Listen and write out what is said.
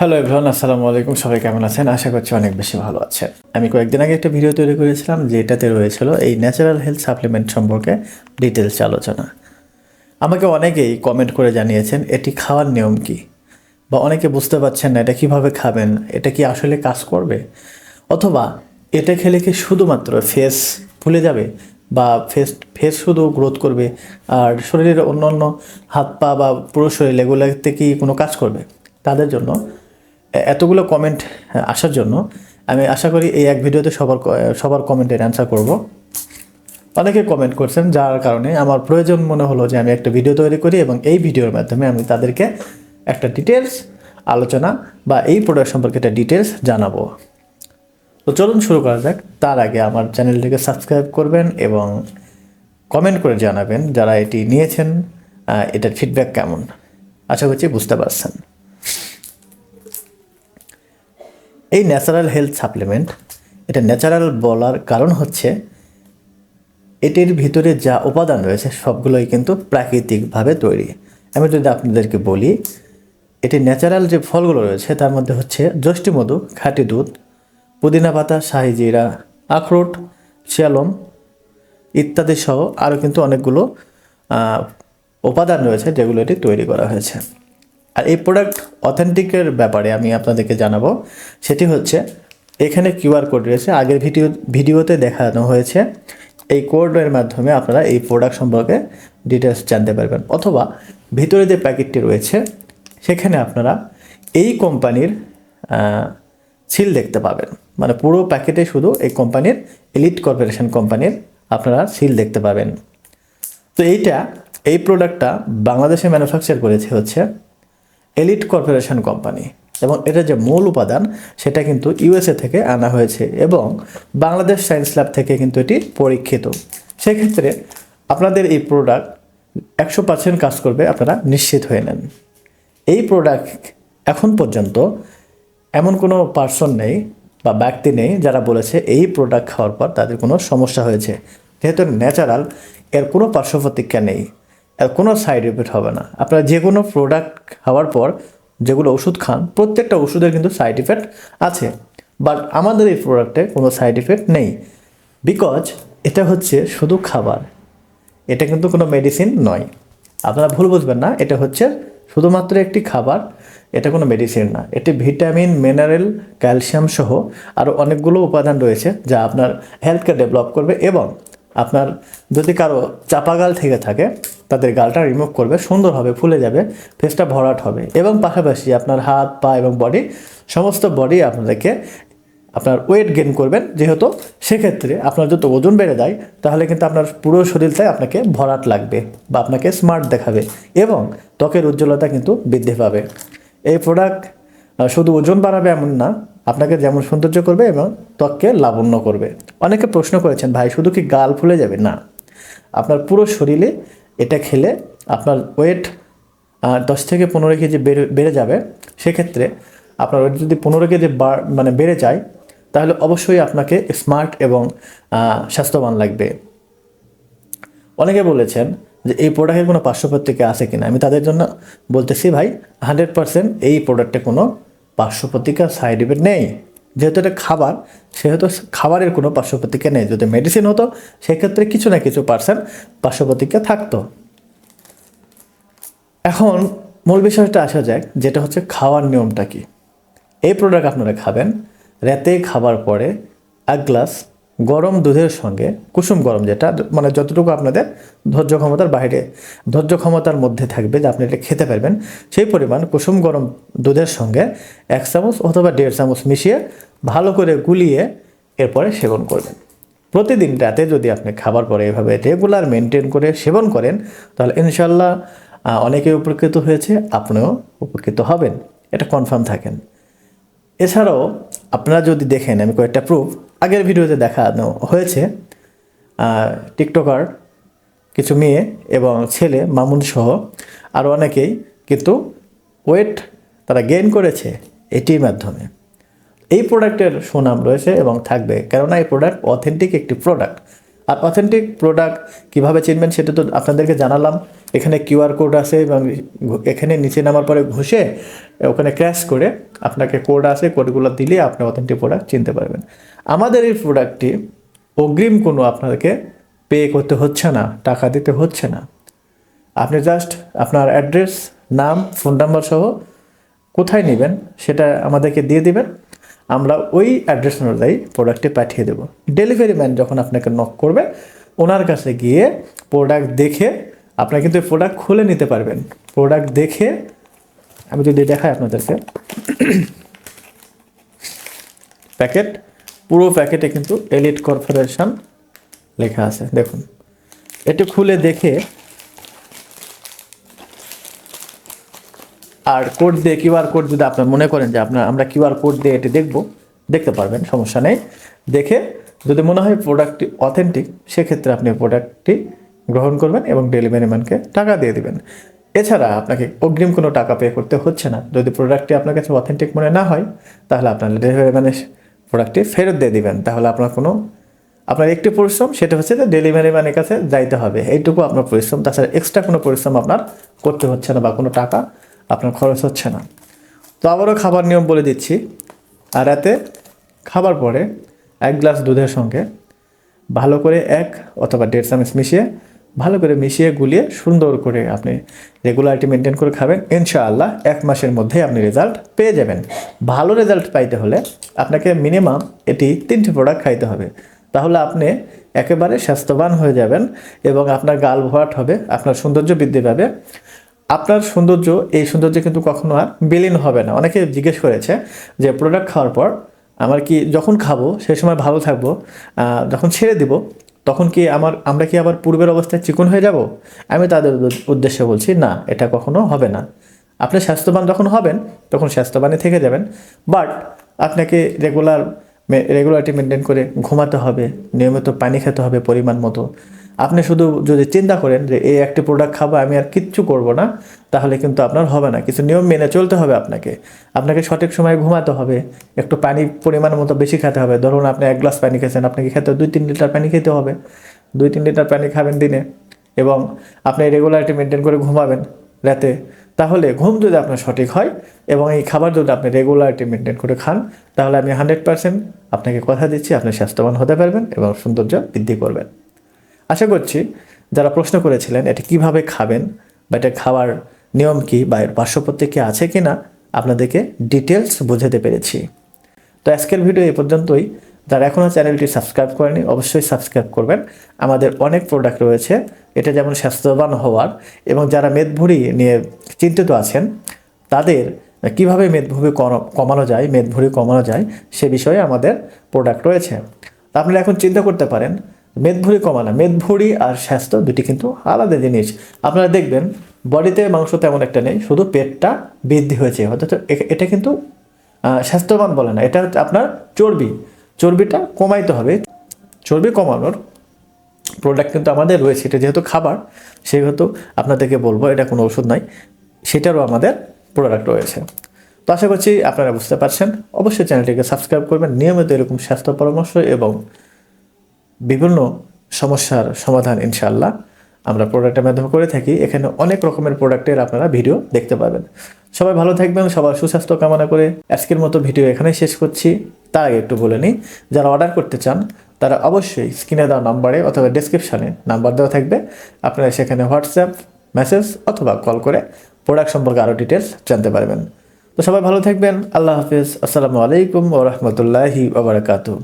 Hello everyone আসসালামু আলাইকুম। সবাই কেমন আছেন? আশা করছি অনেক বেশি ভালো আছেন। আমি কয়েকদিন আগে একটা ভিডিও তৈরি করেছিলাম, যেটাতে রয়েছিল এই ন্যাচারাল হেলথ সাপ্লিমেন্ট সম্পর্কে ডিটেলস আলোচনা। আমাকে অনেকেই কমেন্ট করে জানিয়েছেন, এটি খাওয়ার নিয়ম কি? বা অনেকে বুঝতে পারছেন না, এটা কীভাবে খাবেন? এটা কি আসলে কাজ করবে? অথবা, এটা খেলে কি শুধুমাত্র ফেস ফুলে যাবে বা ফেস ফেস শুধু গ্রোথ করবে আর শরীরের অন্য অন্য হাত পা বা পুরো শরীর এগুলোতে কি কোনো কাজ করবে? তাদের জন্য এতগুলো কমেন্ট আসার জন্য আমি আশা করি এই এক ভিডিওতে সবার সবার কমেন্টের অ্যান্সার করব। অনেকে কমেন্ট করছেন যার কারণে আমার প্রয়োজন মনে হলো যে আমি একটা ভিডিও তৈরি করি এবং এই ভিডিওর মাধ্যমে আমি তাদেরকে একটা ডিটেলস আলোচনা বা এই প্রোডাক্ট সম্পর্কে একটা ডিটেলস জানাব। তো চলুন শুরু করা যাক। তার আগে আমার চ্যানেলটিকে সাবস্ক্রাইব করবেন এবং কমেন্ট করে জানাবেন যারা এটি নিয়েছেন এটার ফিডব্যাক কেমন? আশা করছি বুঝতে পারছেন। এই ন্যাচারাল হেলথ সাপ্লিমেন্ট এটা ন্যাচারাল বলার কারণ হচ্ছে এটির ভিতরে যা উপাদান রয়েছে সবগুলোই কিন্তু প্রাকৃতিকভাবে তৈরি। আমি যদি আপনাদেরকে বলি এটি ন্যাচারাল যে ফলগুলো রয়েছে তার মধ্যে হচ্ছে যষ্টি মধু, খাঁটি দুধ, পুদিনা পাতা, শাহি জিরা, আখরোট শিয়ালম ইত্যাদি সহ আরও কিন্তু অনেকগুলো উপাদান রয়েছে যেগুলো এটি তৈরি করা হয়েছে। আর এই প্রোডাক্ট অথেন্টিকের ব্যাপারে আমি আপনাদেরকে জানাব। সেটি হচ্ছে, এখানে কিউআর কোড রয়েছে। আগের ভিডিও, ভিডিওতে দেখানো হয়েছে। এই কোডের মাধ্যমে আপনারা এই প্রোডাক্ট সম্পর্কে ডিটেলস জানতে পারবেন। অথবা ভিতরে যে প্যাকেটটি রয়েছে, সেখানে আপনারা এই কোম্পানির সিল দেখতে পাবেন। মানে পুরো প্যাকেটে শুধু এই কোম্পানির এলিট কর্পোরেশন কোম্পানির আপনারা সিল দেখতে পাবেন। তো এইটা, এই প্রোডাক্টটা বাংলাদেশে ম্যানুফ্যাকচার করেছে হচ্ছে এলিট কর্পোরেশন কোম্পানি এবং এটা যে মূল উপাদান, সেটা কিন্তু ইউএসএ থেকে আনা হয়েছে এবং বাংলাদেশ সায়েন্স ল্যাব থেকে কিন্তু এটি পরীক্ষিত। সেক্ষেত্রে আপনাদের এই প্রোডাক্ট একশো পার্সেন্ট কাজ করবে, আপনারা নিশ্চিত হয়ে নেন। এই প্রোডাক্ট এখন পর্যন্ত এমন কোনো পার্সন নেই বা ব্যক্তি নেই যারা বলেছে এই প্রোডাক্ট খাওয়ার পর তাদের কোনো সমস্যা হয়েছে। যেহেতু ন্যাচারাল এর কোনো পার্শ্ব প্রতিক্রিয়া নেই। কোনো সাইড এফেক্ট হবে না। আপনারা যে কোনো প্রোডাক্ট খাওয়ার পর যেগুলো ওষুধ খান, প্রত্যেকটা ওষুধের কিন্তু সাইড এফেক্ট আছে। বাট আমাদের এই প্রোডাক্টে কোনো সাইড এফেক্ট নেই। বিকজ এটা হচ্ছে শুধু খাবার। এটা কিন্তু কোনো মেডিসিন নয়। আপনারা ভুল বুঝবেন না, এটা হচ্ছে শুধুমাত্র একটি খাবার, এটা কোনো মেডিসিন না। এটি ভিটামিন মিনারেল ক্যালসিয়াম সহ আরও অনেকগুলো উপাদান রয়েছে যা আপনার হেলথকে ডেভেলপ করবে এবং আপনার যদি কারও চাপা গাল থেকে থাকে তাদের গালটা রিমুভ করবে সুন্দর হবে ফুলে যাবে ফেসটা ভরাট হবে। এবং পাশাপাশি আপনার হাত, পা এবং বডি সমস্ত বডি আপনাদেরকে আপনার ওয়েট গেইন করবেন। যেহেতু সেক্ষেত্রে আপনার যত ওজন বেড়ে যায়, তাহলে কিন্তু আপনার পুরো শরীরটাই আপনাকে ভরাট লাগবে বা আপনাকে স্মার্ট দেখাবে এবং ত্বকের উজ্জ্বলতা কিন্তু বৃদ্ধি পাবে। এই প্রোডাক্ট শুধু ওজন বাড়াবে এমন না, আপনাকে যেমন সৌন্দর্য করবে এবং ত্বককে লাবণ্য করবে। অনেকে প্রশ্ন করেছেন, ভাই, শুধু কি গাল ফুলে যাবে? না। আপনার পুরো শরীরে এটা খেলে আপনার ওয়েট দশ থেকে পনেরো কেজি বেড়ে বেড়ে যাবে। সেক্ষেত্রে আপনার ওয়েট যদি পনেরো কেজি মানে বেড়ে যায়, তাহলে অবশ্যই আপনাকে স্মার্ট এবং স্বাস্থ্যবান লাগবে। অনেকে বলেছেন যে এই প্রোডাক্টের কোনো পার্শ্ব প্রতিক্রিয়া আছে কিনা। আমি তাদের জন্য বলতেছি, ভাই হান্ড্রেড পার্সেন্ট এই প্রোডাক্টে কোনো পার্শ্ব সাইড ইফেক্ট নেই। যেহেতু এটা খাবার, সেহেতু খাবারের কোনো পার্শ্বপ্রতিক্রিয়া নেই। যদি মেডিসিন হতো, সেক্ষেত্রে কিছু না কিছু পার্সেন্ট পার্শ্বপ্রতিক্রিয়া থাকতো। এখন মূল বিষয়টা আসা যাক, যেটা হচ্ছে খাওয়ার নিয়মটা কি। এই প্রোডাক্ট আপনারা খাবেন, রাতে খাবার পরে এক গ্লাস গরম দুধের সঙ্গে কুসুম গরম যেটা মানে যতটুকু আপনাদের ধৈর্য ক্ষমতার বাইরে, ধৈর্য ক্ষমতার মধ্যে থাকবে যে আপনি এটা খেতে পারবেন, সেই পরিমাণ কুসুম গরম দুধের সঙ্গে এক চামচ অথবা দেড় চামচ মিশিয়ে ভালো করে গুলিয়ে এরপরে সেবন করবেন। প্রতিদিন রাতে যদি আপনি খাবার পরে এভাবে রেগুলার মেনটেন করে সেবন করেন, তাহলে ইনশাল্লাহ অনেকে উপকৃত হয়েছে, আপনিও উপকৃত হবেন। এটা কনফার্ম থাকেন। এছাড়াও আপনারা যদি দেখেন, আমি কয়েকটা প্রুফ আগের ভিডিওতে দেখানো হয়েছে টিকটকার, কিছু মেয়ে এবং ছেলে, মামুন সহ আরও অনেকেই কিন্তু ওয়েট তারা গেইন করেছে এটির মাধ্যমে। এই প্রোডাক্টের সুনাম রয়েছে এবং থাকবে, কেননা এই প্রোডাক্ট অথেন্টিক একটি প্রোডাক্ট আর অথেন্টিক প্রোডাক্ট কীভাবে চিনবেন সেটা তো আপনাদেরকে জানালাম। এখানে কিউআর কোড আছে এবং এখানে নিচে নামার পরে ঘষে, ওখানে ক্র্যাশ করে আপনাকে কোড আছে, কোডগুলো দিলে আপনি অথেন্টিক প্রোডাক্ট চিনতে পারবেন। আমাদের এই প্রোডাক্টটি অগ্রিম কোনো আপনাদেরকে পে করতে হচ্ছে না, টাকা দিতে হচ্ছে না। আপনি জাস্ট আপনার অ্যাড্রেস নাম ফোন নাম্বার সহ কোথায় নেবেন সেটা আমাদেরকে দিয়ে দিবেন। আমরা ওই অ্যাড্রেস অনুযায়ী প্রোডাক্টটি পাঠিয়ে দেবো। ডেলিভারি ম্যান যখন আপনাকে নক করবে, ওনার কাছে গিয়ে প্রোডাক্ট দেখে আপনারা কিন্তু প্রোডাক্ট খুলে নিতে পারবেন। প্রোডাক্ট দেখে আমি যদি দেখাই আপনাদেরকে। প্যাকেট, পুরো প্যাকেটে কিন্তু এলিট কর্পোরেশন লেখা আছে। দেখুন এটি খুলে দেখে। আর কোড দিয়ে কিউআর কোড যদি আপনার মনে করেন যে আপনার, আমরা কিউআর কোড দিয়ে এটি দেখব, দেখতে পারবেন, সমস্যা নেই। দেখে যদি মনে হয় প্রোডাক্টটি অথেন্টিক সেক্ষেত্রে আপনি প্রোডাক্টটি গ্রহণ করবেন এবং ডেলিভারি ম্যানকে টাকা দিয়ে দিবেন। এছাড়া আপনাকে অগ্রিম কোনো টাকা পে করতে হচ্ছে না। যদি প্রোডাক্টটি আপনার কাছে অথেন্টিক মনে না হয়, তাহলে আপনার ডেলিভারি ম্যানের প্রোডাক্টটি ফেরত দিয়ে দিবেন। তাহলে আপনার কোনো, আপনার একটি পরিশ্রম, সেটা হচ্ছে যে ডেলিভারি ম্যানের কাছে যাইতে হবে। এইটুকু আপনার পরিশ্রম, তাছাড়া এক্সট্রা কোনো পরিশ্রম আপনার করতে হচ্ছে না বা কোনো টাকা আপনার খরচ হচ্ছে না। তো আবারও খাবার নিয়ম বলে দিচ্ছি। আর রাতে খাবার পরে এক গ্লাস দুধের সঙ্গে ভালো করে এক অথবা দেড় চামচ মিশিয়ে ভালো করে মিশিয়ে গুলিয়ে সুন্দর করে আপনি রেগুলারিটি মেনটেন করে খাবেন। ইনশাআল্লাহ এক মাসের মধ্যেই আপনি রেজাল্ট পেয়ে যাবেন। ভালো রেজাল্ট পাইতে হলে আপনাকে মিনিমাম এটি তিনটি প্রোডাক্ট খাইতে হবে। তাহলে আপনি একেবারে স্বাস্থ্যবান হয়ে যাবেন এবং আপনার গাল ভরাট হবে, আপনার সৌন্দর্য বৃদ্ধি পাবে। আপনার সৌন্দর্য, এই সৌন্দর্য কিন্তু কখনো আর বিলীন হবে না। অনেকে জিজ্ঞেস করেছে যে প্রোডাক্ট খাওয়ার পর আমার কি যখন খাব সেই সময় ভালো থাকব যখন ছেড়ে দিব তখন কি আমার, আমরা কি আবার পূর্বের অবস্থায় চিকন হয়ে যাব? আমি তাদের উদ্দেশ্যে বলছি, না, এটা কখনো হবে না। আপনি স্বাস্থ্যবান যখন হবেন, তখন স্বাস্থ্যবানই থেকে যাবেন। বাট আপনাকে রেগুলার রেগুলারটি মেনটেন করে ঘুমাতে হবে, নিয়মিত পানি খেতে হবে পরিমাণ মতো। আপনি শুধু যদি চিন্তা করেন যে এই একটি প্রোডাক্ট খাব, আমি আর কিচ্ছু করব না, তাহলে কিন্তু আপনার হবে না। কিছু নিয়ম মেনে চলতে হবে আপনাকে। আপনাকে সঠিক সময়ে ঘুমাতে হবে, একটু পানি পরিমাণ মতো বেশি খেতে হবে। ধরুন আপনি এক গ্লাস পানি খেয়েছেন, আপনাকে খেতে দুই তিন লিটার পানি খেতে হবে। দুই তিন লিটার পানি খাবেন দিনে এবং আপনি রেগুলারিটি মেনটেন করে ঘুমাবেন রাতে। তাহলে ঘুম যদি আপনার সঠিক হয় এবং এই খাবার যদি আপনি রেগুলারিটি মেনটেন করে খান, তাহলে আমি হান্ড্রেড পার্সেন্ট আপনাকে কথা দিচ্ছি, আপনি স্বাস্থ্যবান হতে পারবেন এবং সৌন্দর্য বৃদ্ধি করবেন। আশা করছি যারা প্রশ্ন করেছিলেন এটা কীভাবে খাবেন বা এটা খাওয়ার নিয়ম কি বা এর পার্শ্বপ্রতিক্রিয়া আছে কি না আপনাদেরকে ডিটেলস বোঝাতে পেরেছি। তো আজকের ভিডিও এই পর্যন্তই। যারা এখনও চ্যানেলটি সাবস্ক্রাইব করেনি অবশ্যই সাবস্ক্রাইব করবেন। আমাদের অনেক প্রোডাক্ট রয়েছে। এটা যেমন স্বাস্থ্যবান হওয়ার এবং যারা মেদভুঁড়ি নিয়ে চিন্তিত আছেন, তাদের কীভাবে মেদভুঁড়ি কমানো যায় মেদভুঁড়ি কমানো যায় সে বিষয়ে আমাদের প্রোডাক্ট রয়েছে। তা আপনারা এখন চিন্তা করতে পারেন মেদভুঁড়ি কমানো মেদভুঁড়ি আর স্বাস্থ্য দুটি কিন্তু আলাদা জিনিস। আপনারা দেখবেন, বডিতে মাংস তেমন একটা নেই, শুধু পেটটা বৃদ্ধি হয়েছে। অর্থাৎ এটা কিন্তু স্বাস্থ্যবান বলে না, এটা হচ্ছে আপনার চর্বি। চর্বিটা কমাইতে হবে। চর্বি কমানোর প্রোডাক্ট কিন্তু আমাদের রয়েছে, এটা যেহেতু খাবার, সেহেতু আপনাদেরকে বলব, এটা কোনো ওষুধ নাই, সেটারও আমাদের প্রোডাক্ট রয়েছে। তো আশা করছি আপনারা বুঝতে পারছেন। অবশ্যই চ্যানেলটিকে সাবস্ক্রাইব করবেন। নিয়মিত এরকম স্বাস্থ্য পরামর্শ এবং বিভিন্ন সমস্যার সমাধান ইনশাল্লাহ আমরা প্রোডাক্টের মাধ্যমে করে থাকি। এখানে অনেক রকমের প্রোডাক্টের আপনারা ভিডিও দেখতে পাবেন। সবাই ভালো থাকবেন, সবার সুস্বাস্থ্য কামনা করে আজকের মতো ভিডিও এখানেই শেষ করছি। তার আগে একটু বলে নিই, যারা অর্ডার করতে চান, তারা অবশ্যই স্ক্রিনে দেওয়া নাম্বারে অথবা ডেসক্রিপশানে নাম্বার দেওয়া থাকবে। আপনারা সেখানে হোয়াটসঅ্যাপ মেসেজ অথবা কল করে প্রোডাক্ট সম্পর্কে আরও ডিটেলস জানতে পারবেন। তো সবাই ভালো থাকবেন, আল্লাহ হাফিজ। আসসালামু আলাইকুম ও রহমতুল্লাহি ওবরাকাতু